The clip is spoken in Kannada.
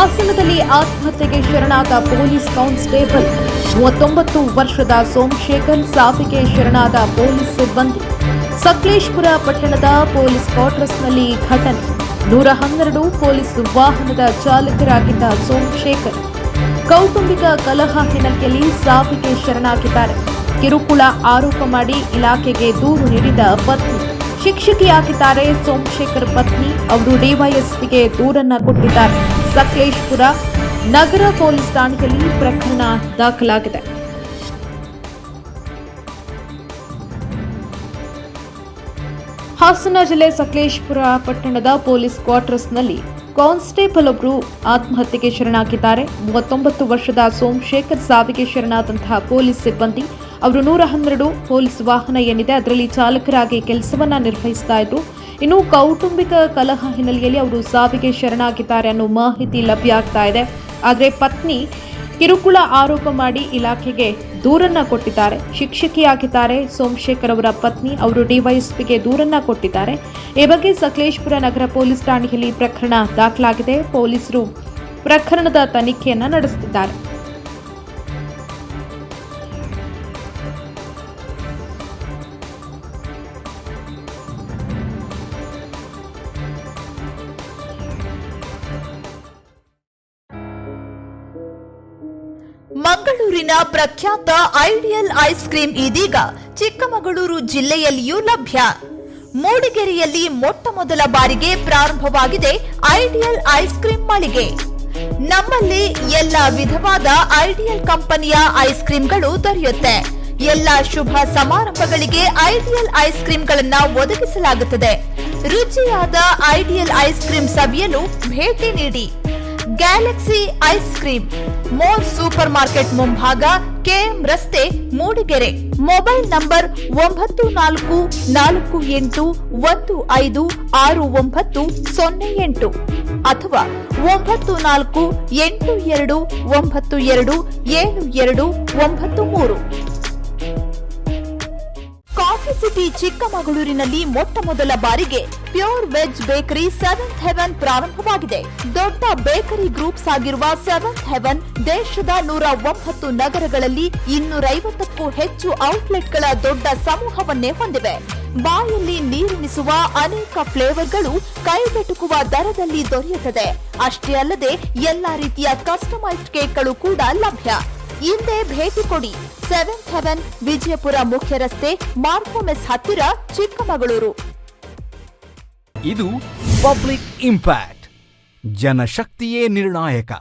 ಹಾಸನದಲ್ಲಿ ಆತ್ಮಹತ್ಯೆಗೆ ಶರಣಾದ ಪೊಲೀಸ್ ಕಾನ್ಸ್ಟೇಬಲ್. ಮೂವತ್ತೊಂಬತ್ತು ವರ್ಷದ ಸೋಮಶೇಖರ್ ಸಾವಿಗೆ ಶರಣಾದ ಪೊಲೀಸ್ ಸಿಬ್ಬಂದಿ. ಸಕಲೇಶ್ಪುರ ಪಟ್ಟಣದ ಪೊಲೀಸ್ ಕ್ವಾರ್ಟರ್ಸ್ನಲ್ಲಿ ಘಟನೆ. ನೂರ ಹನ್ನೆರಡು ಪೊಲೀಸ್ ವಾಹನದ ಚಾಲಕರಾಗಿದ್ದ ಸೋಮಶೇಖರ್. ಕೌಟುಂಬಿಕ ಕಲಹ ಹಿನ್ನೆಲೆಯಲ್ಲಿ ಸಾವಿಗೆ ಶರಣಾಗಿದ್ದಾರೆ. ಕಿರುಕುಳ ಆರೋಪ ಮಾಡಿ ಇಲಾಖೆಗೆ ದೂರು ನೀಡಿದ ಪತ್ನಿ. ಶಿಕ್ಷಕಿಯಾಗಿದ್ದಾರೆ ಸೋಮಶೇಖರ್ ಪತ್ನಿ. ಅವರು ಡಿವೈಎಸ್ಪಿಗೆ ದೂರನ್ನ ಕೊಟ್ಟಿದ್ದಾರೆ. ಸಕಲೇಶ್ಪುರ ನಗರ ಪೊಲೀಸ್ ಠಾಣೆಯಲ್ಲಿ ಪ್ರಕರಣ ದಾಖಲಾಗಿದೆ. ಹಾಸನ ಜಿಲ್ಲೆ ಸಕಲೇಶ್ಪುರ ಪಟ್ಟಣದ ಪೊಲೀಸ್ ಕ್ವಾರ್ಟರ್ಸ್ನಲ್ಲಿ ಕಾನ್ಸ್ಟೇಬಲ್ ಒಬ್ಬರು ಆತ್ಮಹತ್ಯೆಗೆ ಶರಣಾಗಿದ್ದಾರೆ. ಮೂವತ್ತೊಂಬತ್ತು ವರ್ಷದ ಸೋಮಶೇಖರ್ ಸಾವಿಗೆ ಶರಣಾದಂತಹ ಪೊಲೀಸ್ ಸಿಬ್ಬಂದಿ ಅವರು ನೂರ ಹನ್ನೆರಡು ಪೊಲೀಸ್ ವಾಹನ ಏನಿದೆ, ಅದರಲ್ಲಿ ಚಾಲಕರಾಗಿ ಕೆಲಸವನ್ನ ನಿರ್ವಹಿಸ್ತಾ ಇದ್ರು. ಇನ್ನು ಕೌಟುಂಬಿಕ ಕಲಹ ಹಿನ್ನೆಲೆಯಲ್ಲಿ ಅವರು ಸಾವಿಗೆ ಶರಣಾಗಿದ್ದಾರೆ ಅನ್ನೋ ಮಾಹಿತಿ ಲಭ್ಯ ಆಗ್ತಾ ಇದೆ. ಆದರೆ ಪತ್ನಿ ಕಿರುಕುಳ ಆರೋಪ ಮಾಡಿ ಇಲಾಖೆಗೆ ದೂರನ್ನ ಕೊಟ್ಟಿದ್ದಾರೆ. ಶಿಕ್ಷಕಿಯಾಗಿದ್ದಾರೆ ಸೋಮಶೇಖರ್ ಅವರ ಪತ್ನಿ, ಅವರು ಡಿವೈಎಸ್ಪಿಗೆ ದೂರನ್ನ ಕೊಟ್ಟಿದ್ದಾರೆ. ಈ ಬಗ್ಗೆ ಸಕಲೇಶ್ಪುರ ನಗರ ಪೊಲೀಸ್ ಠಾಣೆಯಲ್ಲಿ ಪ್ರಕರಣ ದಾಖಲಾಗಿದೆ. ಪೊಲೀಸರು ಪ್ರಕರಣದ ತನಿಖೆಯನ್ನು ನಡೆಸುತ್ತಿದ್ದಾರೆ. ಮಂಗಳೂರಿನ ಪ್ರಖ್ಯಾತ ಐಡಿಯಲ್ ಐಸ್ ಕ್ರೀಂ ಇದೀಗ ಚಿಕ್ಕಮಗಳೂರು ಜಿಲ್ಲೆಯಲ್ಲಿಯೂ ಲಭ್ಯ. ಮೂಡಿಗೆರೆಯಲ್ಲಿ ಮೊಟ್ಟ ಮೊದಲ ಬಾರಿಗೆ ಪ್ರಾರಂಭವಾಗಿದೆ ಐಡಿಯಲ್ ಐಸ್ ಕ್ರೀಂ ಮಳಿಗೆ. ನಮ್ಮಲ್ಲಿ ಎಲ್ಲ ವಿಧವಾದ ಐಡಿಯಲ್ ಕಂಪನಿಯ ಐಸ್ ಕ್ರೀಂಗಳು ದೊರೆಯುತ್ತೆ. ಎಲ್ಲ ಶುಭ ಸಮಾರಂಭಗಳಿಗೆ ಐಡಿಯಲ್ ಐಸ್ ಕ್ರೀಂಗಳನ್ನ ಒದಗಿಸಲಾಗುತ್ತದೆ. ರುಚಿಯಾದ ಐಡಿಯಲ್ ಐಸ್ ಕ್ರೀಂ ಸವಿಯಲು ಭೇಟಿ ನೀಡಿ. Galaxy ice cream more super market ಮುಂಭಾಗ ಕೆಎಂ ರಸ್ತೆ ಮೂಡಿಗೆರೆ ಮೊಬೈಲ್ ನಂಬರ್ ಒಂಬತ್ತು ನಾಲ್ಕು ನಾಲ್ಕು ಎಂಟು ಒಂದು ಐದು ಆರು ಒಂಬತ್ತು ಸೊನ್ನೆ ಎಂಟು. ಅಥವಾ ಒಂಬತ್ತು ನಾಲ್ಕು ಎಂಟು ಎರಡು ಒಂಬತ್ತು ಎರಡು ಏಳು ಎರಡು ಒಂಬತ್ತು ಮೂರು. ಸಿಟಿ ಚಿಕ್ಕಮಗಳೂರಿನಲ್ಲಿ ಮೊಟ್ಟ ಮೊದಲ ಬಾರಿಗೆ pure veg bakery seventh heaven ಪ್ರಾರಂಭವಾಗಿದೆ. ದೊಡ್ಡ ಬೇಕರಿ ಗ್ರೂಪ್ಸ್ ಆಗಿರುವ ಸೆವೆಂತ್ ಹೆವೆನ್ ದೇಶದ ನೂರ ಒಂಬತ್ತು ನಗರಗಳಲ್ಲಿ ಇನ್ನೂರೈವತ್ತಕ್ಕೂ ಹೆಚ್ಚು ಔಟ್ಲೆಟ್ಗಳ ದೊಡ್ಡ ಸಮೂಹವನ್ನೇ ಹೊಂದಿವೆ. ಬಾಯಲ್ಲಿ ನೀರುಣಿಸುವ ಅನೇಕ ಫ್ಲೇವರ್ಗಳು ಕೈಗೆಟುಕುವ ದರದಲ್ಲಿ ದೊರೆಯುತ್ತದೆ. ಅಷ್ಟೇ ಅಲ್ಲದೆ ಎಲ್ಲಾ ರೀತಿಯ ಕಸ್ಟಮೈಸ್ಡ್ ಕೇಕ್ಗಳು ಕೂಡ ಲಭ್ಯ. ಹಿಂದೆ ಭೇಟಿ ಕೊಡಿ. ಸೆವೆಂತ್ ಹೆವೆನ್ ವಿಜಯಪುರ ಮುಖ್ಯ ರಸ್ತೆ ಮಾರ್ಕೋಮೆಸ್ ಹತ್ತಿರ, ಚಿಕ್ಕಮಗಳೂರು. ಇದು ಪಬ್ಲಿಕ್ ಇಂಪ್ಯಾಕ್ಟ್. ಜನಶಕ್ತಿಯೇ ನಿರ್ಣಾಯಕ.